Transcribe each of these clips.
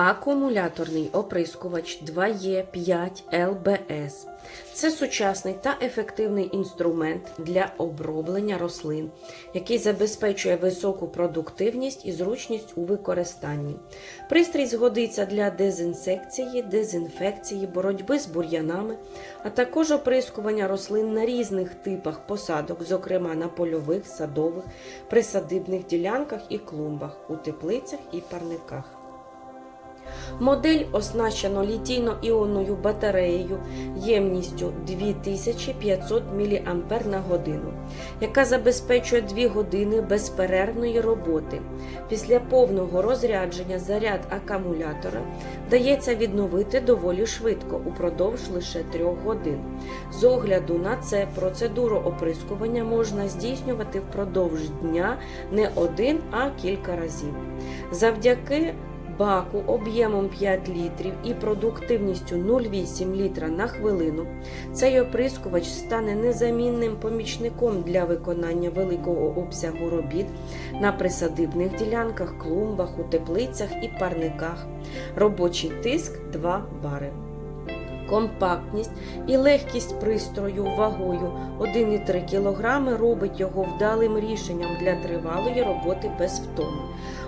Акумуляторний оприскувач 2Е5ЛБС це сучасний та ефективний інструмент для оброблення рослин, який забезпечує високу продуктивність і зручність у використанні. Пристрій згодиться для дезінсекції, дезінфекції, боротьби з бур'янами, а також оприскування рослин на різних типах посадок, зокрема на польових, садових, присадибних ділянках і клумбах, у теплицях і парниках. Модель оснащено літійно-іонною батареєю ємністю 2500 мАч на годину, яка забезпечує 2 години безперервної роботи. Після повного розрядження заряд акумулятора дається відновити доволі швидко упродовж лише 3 годин. З огляду на це процедуру оприскування можна здійснювати впродовж дня не один, а кілька разів. Завдяки баку об'ємом 5 літрів і продуктивністю 0,8 літра на хвилину, цей оприскувач стане незамінним помічником для виконання великого обсягу робіт на присадибних ділянках, клумбах, у теплицях і парниках. Робочий тиск 2 бари. Компактність і легкість пристрою вагою 1,3 кг робить його вдалим рішенням для тривалої роботи без втоми.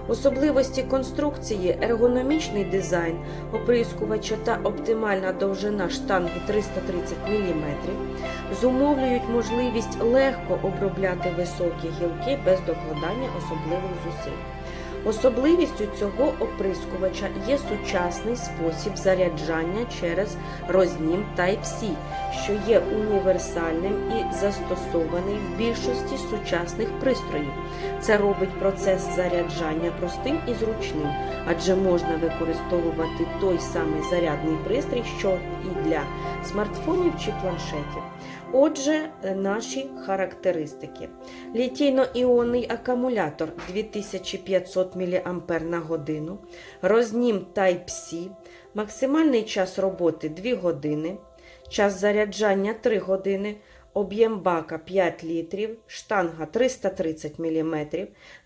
Особливості конструкції, ергономічний дизайн оприскувача та оптимальна довжина штанги 330 мм зумовлюють можливість легко обробляти високі гілки без докладання особливих зусиль. Особливістю цього оприскувача є сучасний спосіб заряджання через рознім Type-C, що є універсальним і застосований в більшості сучасних пристроїв. Це робить процес заряджання простим і зручним, адже можна використовувати той самий зарядний пристрій, що і для смартфонів чи планшетів. Отже, наші характеристики. Літійно-іонний акумулятор 2500 мАч на годину, рознім Type-C, максимальний час роботи 2 години, час заряджання 3 години, об'єм бака 5 літрів, штанга 330 мм,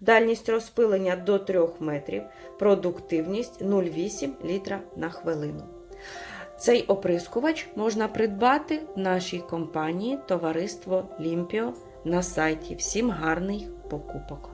дальність розпилення до 3 метрів, продуктивність 0,8 літра на хвилину. Цей оприскувач можна придбати в нашій компанії Товариство Лімпіо на сайті. Всім гарних покупок!